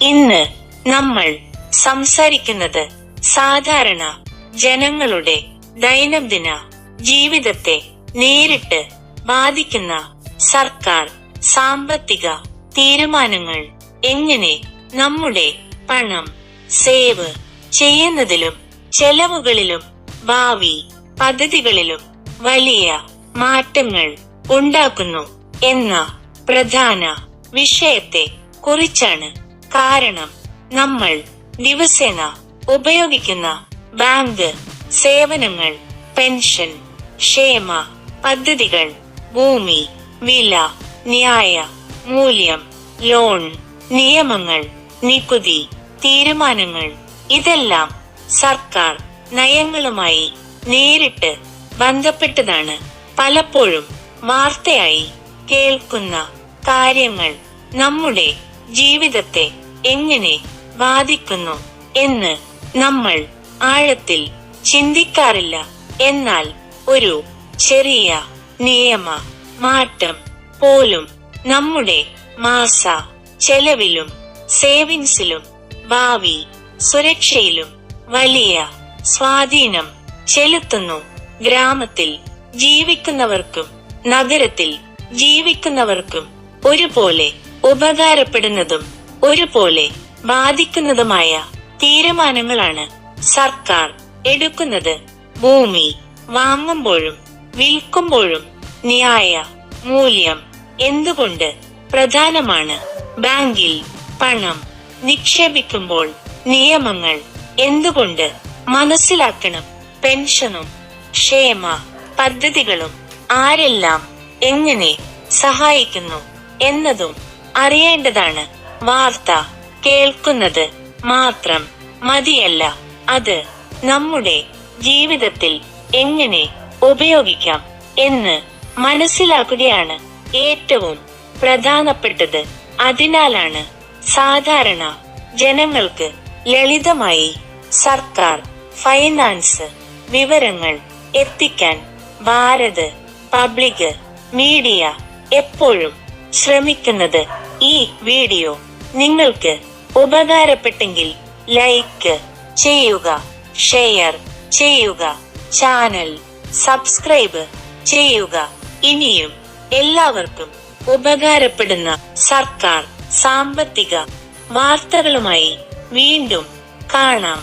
ഇന്ന് നമ്മൾ സംസാരിക്കുന്നത് സാധാരണ ജനങ്ങളുടെ ദൈനംദിന ജീവിതത്തെ നേരിട്ട് ബാധിക്കുന്ന സർക്കാർ സാമ്പത്തിക തീരുമാനങ്ങൾ എങ്ങനെ നമ്മുടെ പണം സേവ് ചെയ്യുന്നതിലും ചെലവുകളിലും ഭാവി പദ്ധതികളിലും വലിയ മാറ്റങ്ങൾ ഉണ്ടാക്കുന്നു എന്ന പ്രധാന വിഷയത്തെ കുറിച്ചാണ് കാരണം നമ്മൾ ദിവസേന ഉപയോഗിക്കുന്ന ബാങ്ക് സേവനങ്ങൾ പെൻഷൻ ക്ഷേമ പദ്ധതികൾ ഭൂമി വില ന്യായ മൂല്യം ലോൺ നിയമങ്ങൾ നികുതി തീരുമാനങ്ങൾ ഇതെല്ലാം സർക്കാർ നയങ്ങളുമായി നേരിട്ട് ബന്ധപ്പെട്ടതാണ്. പലപ്പോഴും വാർത്തയായി കേൾക്കുന്ന കാര്യങ്ങൾ നമ്മുടെ ജീവിതത്തെ എങ്ങനെ ബാധിക്കുന്നു എന്ന് നമ്മൾ ആഴത്തിൽ ചിന്തിക്കാറില്ല. എന്നാൽ ഒരു ചെറിയ നിയമ മാറ്റം പോലും നമ്മുടെ മാസ ചെലവിലും സേവിങ്സിലും ഭാവി സുരക്ഷയിലും വലിയ സ്വാധീനം ചെലുത്തുന്നു. ഗ്രാമത്തിൽ ജീവിക്കുന്നവർക്കും നഗരത്തിൽ ജീവിക്കുന്നവർക്കും ഒരുപോലെ ഉപകാരപ്പെടുന്നതും ഒരുപോലെ ബാധിക്കുന്നതുമായ തീരുമാനങ്ങളാണ് സർക്കാർ എടുക്കുന്നത്. ഭൂമി വാങ്ങുമ്പോഴും വിൽക്കുമ്പോഴും ന്യായ മൂല്യം എന്തുകൊണ്ട് പ്രധാനമാണ്? ബാങ്കിൽ പണം നിക്ഷേപിക്കുമ്പോൾ നിയമങ്ങൾ എന്തുകൊണ്ട് മനസ്സിലാക്കണം? പെൻഷനും ക്ഷേമ പദ്ധതികളും ആരെല്ലാം എങ്ങനെ സഹായിക്കുന്നു എന്നതും അറിയേണ്ടതാണ്. വാർത്ത കേൾക്കുന്നത് മാത്രം മതിയല്ല. അത് നമ്മുടെ ജീവിതത്തിൽ എങ്ങനെ ഉപയോഗിക്കാം എന്ന് മനസ്സിലാക്കുകയാണ് ഏറ്റവും പ്രധാനപ്പെട്ടത്. അതിനാലാണ് സാധാരണ ജനങ്ങൾക്ക് ലളിതമായി സർക്കാർ ഫൈനാൻസ് വിവരങ്ങൾ എത്തിക്കാൻ ഭാരത് പബ്ലിക് മീഡിയ എപ്പോഴും ശ്രമിക്കുന്നത്. ഈ വീഡിയോ നിങ്ങൾക്ക് ഉപകാരപ്പെട്ടെങ്കിൽ ലൈക്ക് ചെയ്യുക ഷെയർ ചെയ്യുക ചാനൽ സബ്സ്ക്രൈബ് ചെയ്യുക. ഇനിയും എല്ലാവർക്കും ഉപകാരപ്പെടുന്ന സർക്കാർ സാമ്പത്തിക വാർത്തകളുമായി വീണ്ടും കാണാം.